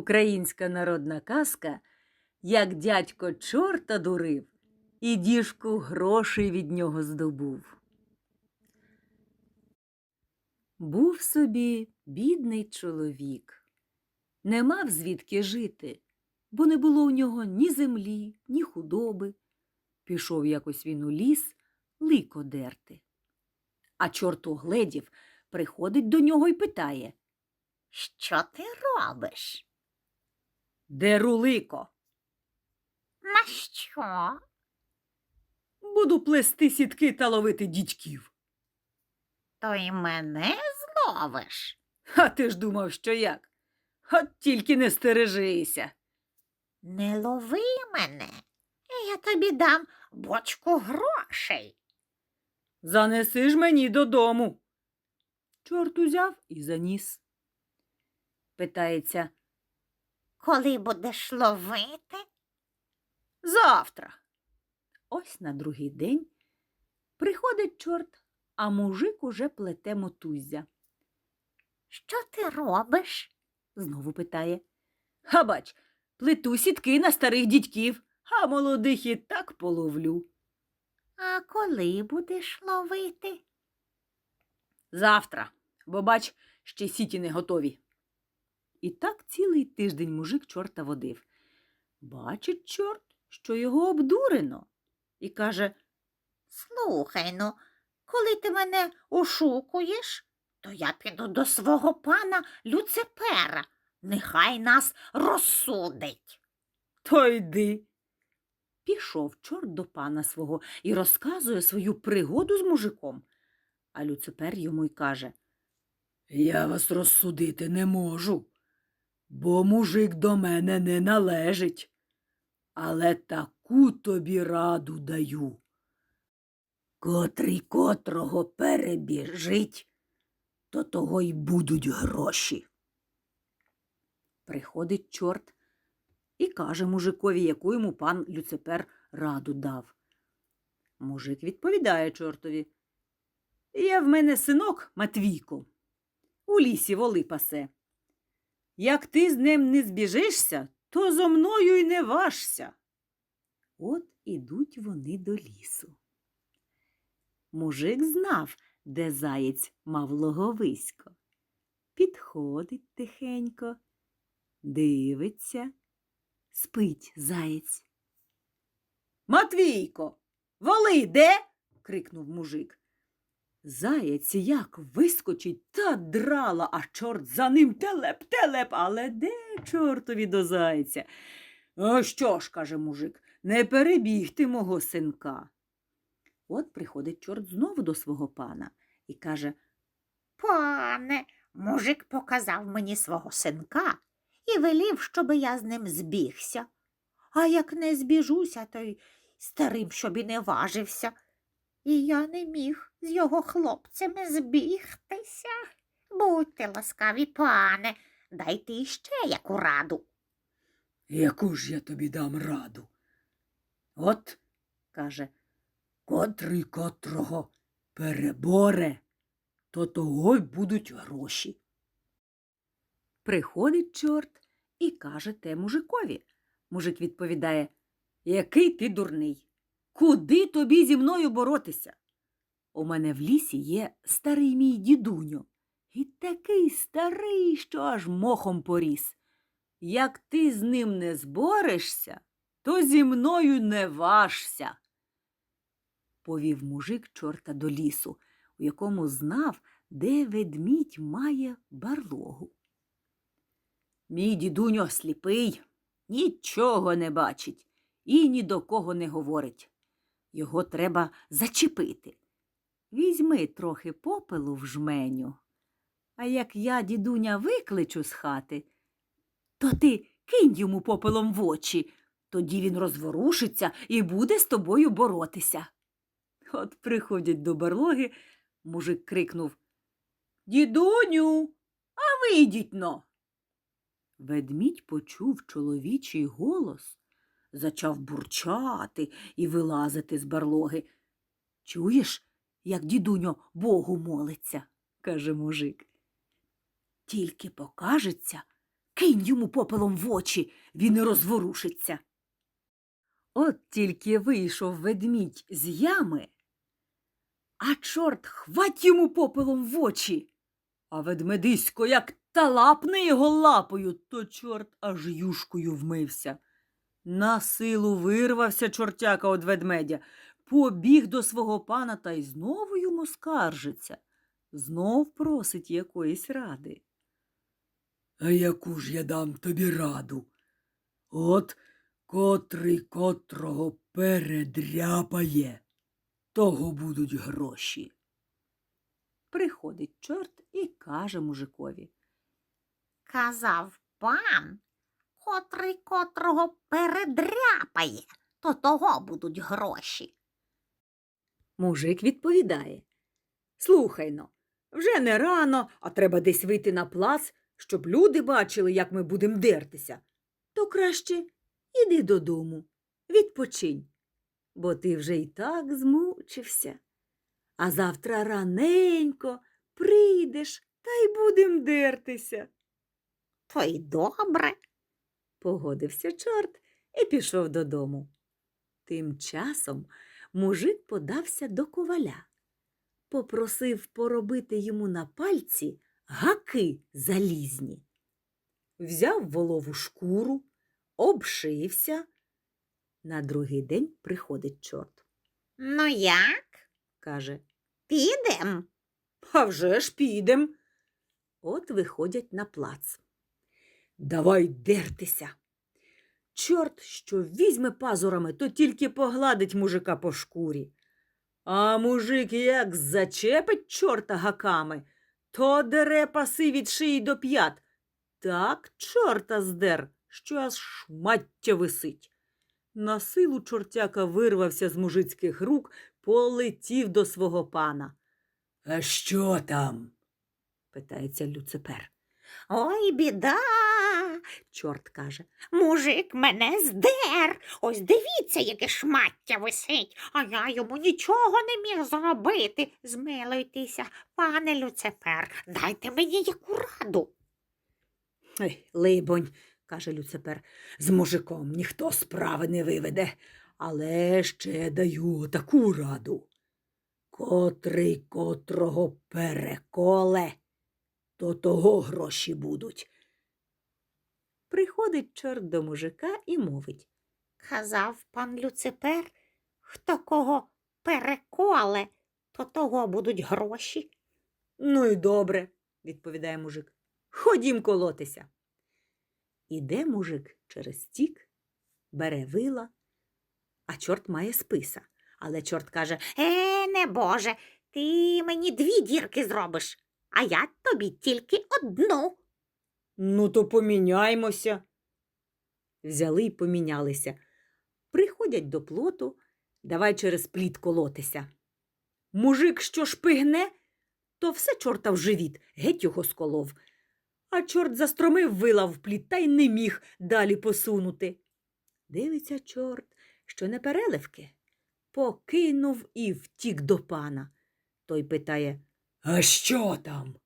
Українська народна казка, як дядько чорта дурив і діжку грошей від нього здобув. Був собі бідний чоловік. Не мав звідки жити, бо не було у нього ні землі, ні худоби. Пішов якось він у ліс лико дерти. А чорт угледів, приходить до нього й питає Що ти робиш? Деру лико. На що? Буду плести сітки та ловити дідьків. То й мене зловиш. А ти ж думав, що як? От тільки не стережися. Не лови мене, я тобі дам бочку грошей. Занеси ж мені додому. Чорт узяв і заніс. Питається Коли будеш ловити? завтра. Ось на другий день приходить чорт, а мужик уже плете мотуззя. Що ти робиш? Знову питає. А бач, плету сітки на старих дідьків, а молодих і так половлю. А коли будеш ловити? Завтра, бо бач, ще сіті не готові. І так цілий тиждень мужик чорта водив. Бачить чорт, що його обдурено, і каже Слухай ну, коли ти мене ошукуєш, то я піду до свого пана Люципера. Нехай нас розсудить. То йди. Пішов чорт до пана свого і розказує свою пригоду з мужиком. А Люципер йому й каже Я вас розсудити не можу, бо мужик до мене не належить. Але таку тобі раду даю. Котрий котрого перебіжить, то того й будуть гроші. Приходить чорт і каже мужикові, яку йому пан Люципер раду дав. Мужик відповідає чортові. Є в мене синок Матвійко. У лісі воли пасе. Як ти з ним не збіжишся, то зо мною й не важся. От ідуть вони до лісу. Мужик знав, де заєць мав логовисько. Підходить тихенько, дивиться, спить заєць. Матвійко, воли де? крикнув мужик. Заєць як вискочить та драла, а чорт за ним телеп, телеп, але де чортові до зайця? А що ж, каже мужик, не перебігти мого синка. От приходить чорт знову до свого пана і каже Пане, мужик показав мені свого синка і велів, щоби я з ним збігся. А як не збіжуся, то й старим, щоб і не важився. І я не міг з його хлопцями збігтися. Будьте ласкаві, пане, дайте іще яку раду. Яку ж я тобі дам раду? От, каже, котрий котрого переборе, то того й будуть гроші. Приходить чорт і каже те мужикові. Мужик відповідає, який ти дурний? Куди тобі зі мною боротися? У мене в лісі є старий мій дідуньо, і такий старий, що аж мохом поріс. Як ти з ним не зборешся, то зі мною не важся. Повів мужик чорта до лісу, у якому знав, де ведмідь має барлогу. Мій дідуньо сліпий, нічого не бачить і ні до кого не говорить. Його треба зачепити. Візьми трохи попелу в жменю. А як я дідуня викличу з хати, то ти кинь йому попелом в очі, тоді він розворушиться і буде з тобою боротися. От приходять до барлоги, мужик крикнув Дідуню, а вийдіть но. Ведмідь почув чоловічий голос, зачав бурчати і вилазити з барлоги. Чуєш, як дідуньо Богу молиться, каже мужик. Тільки покажеться, Кинь йому попелом в очі, він і розворушиться. От тільки вийшов ведмідь з ями, а чорт хвать йому попелом в очі. А ведмедисько як талапне його лапою, то чорт аж юшкою вмився. На силу вирвався чортяка од ведмедя, побіг до свого пана та й знову йому скаржиться, знов просить якоїсь ради. А яку ж я дам тобі раду? От котрий котрого передряпає, того будуть гроші. Приходить чорт і каже мужикові. Казав пан, котрий котрого передряпає, то того будуть гроші. Мужик відповідає. Слухай но, вже не рано, а треба десь вийти на плац, щоб люди бачили, як ми будемо дертися. То краще іди додому, відпочинь, бо ти вже й так змучився. А завтра раненько прийдеш та й будем дертися. То й добре. Погодився чорт і пішов додому. Тим часом мужик подався до коваля, попросив поробити йому на пальці гаки залізні. Взяв волову шкуру, обшився. На другий день приходить чорт. Ну як? Каже, Підем? а вже ж підем. От виходять на плац. Давай дертися. Чорт, що візьме пазурами, то тільки погладить мужика по шкурі. А мужик як зачепить чорта гаками, то дере паси від шиї до п'ят. Так чорта здер, що аж шмаття висить. На силу чортяка вирвався з мужицьких рук, полетів до свого пана. А що там? питається Люципер. Ой, біда. Чорт каже. Мужик мене здер. Ось дивіться, яке шмаття висить, а я йому нічого не міг зробити. Змилуйтеся, пане Люцифер, дайте мені яку раду. Ей, либонь, каже Люципер, з мужиком ніхто справи не виведе, але ще даю таку раду. Котрий котрого переколе, то того гроші будуть. Приходить чорт до мужика і мовить. Казав пан Люципер, хто кого переколе, то того будуть гроші. Ну і добре, відповідає мужик. Ходім колотися. Іде мужик через стік, бере вила, а чорт має списа. Але чорт каже Е, не боже, ти мені дві дірки зробиш, а я тобі тільки одну. Ну, то поміняймося. Взяли й помінялися. Приходять до плоту, давай через пліт колотися. Мужик, що шпигне, то все чорта в живіт, геть його сколов. А чорт застромив вила в пліт та й не міг далі посунути. Дивиться чорт, що не переливки. Покинув і втік до пана. Той питає А що там?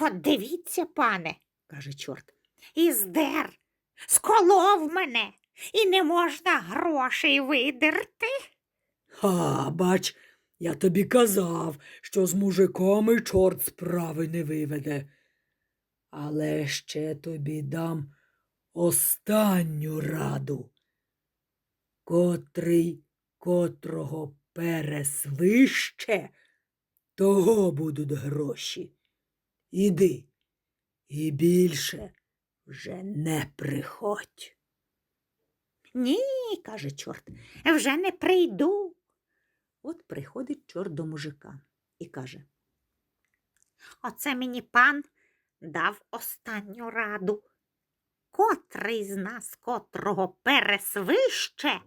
От дивіться, пане, каже чорт. і здер, сколов мене, і не можна грошей видерти. А, бач, я тобі казав, що з мужиком і чорт справи не виведе. Але ще тобі дам останню раду. Котрий котрого пересвище, того будуть гроші. Іди, і більше вже не приходь. Ні, каже чорт, вже не прийду. От приходить чорт до мужика і каже Оце мені пан дав останню раду. Котрий з нас котрого пересвище,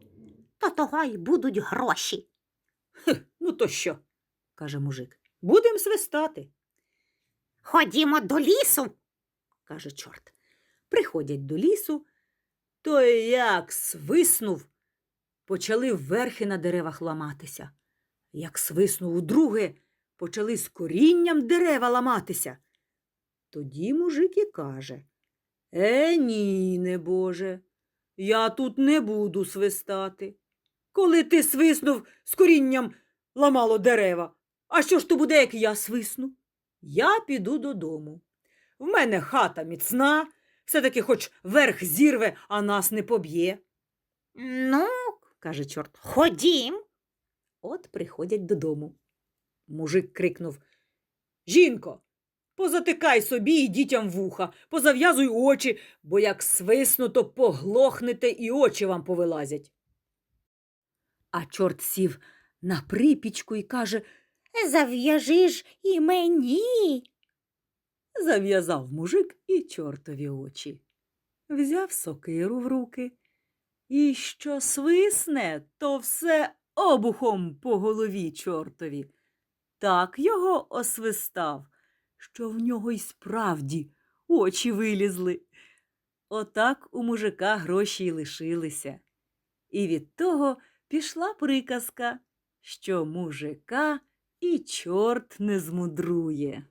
то того й будуть гроші. Ну, то що? каже мужик. Будем свистати, Ходімо до лісу. Каже чорт. Приходять до лісу, то як свиснув, почали верхи на деревах ламатися. Як свиснув удруге, почали з корінням дерева ламатися. Тоді мужик і каже Е, ні, небоже, я тут не буду свистати. Коли ти свиснув з корінням ламало дерева, а що ж то буде, як я свисну? Я піду додому. В мене хата міцна, все-таки хоч верх зірве, а нас не поб'є. Ну, каже чорт, ходім. От приходять додому. Мужик крикнув Жінко, позатикай собі і дітям вуха, позав'язуй очі, бо як свисну, то поглохнете і очі вам повилазять. А чорт сів на припічку і каже Зав'яжи ж і мені. Зав'язав мужик і чортові очі. Взяв сокиру в руки. І що свисне, то все обухом по голові чортові. Так його освистав, що в нього й справді очі вилізли. Отак у мужика гроші й лишилися. І від того пішла приказка, що мужика і чорт не змудрує.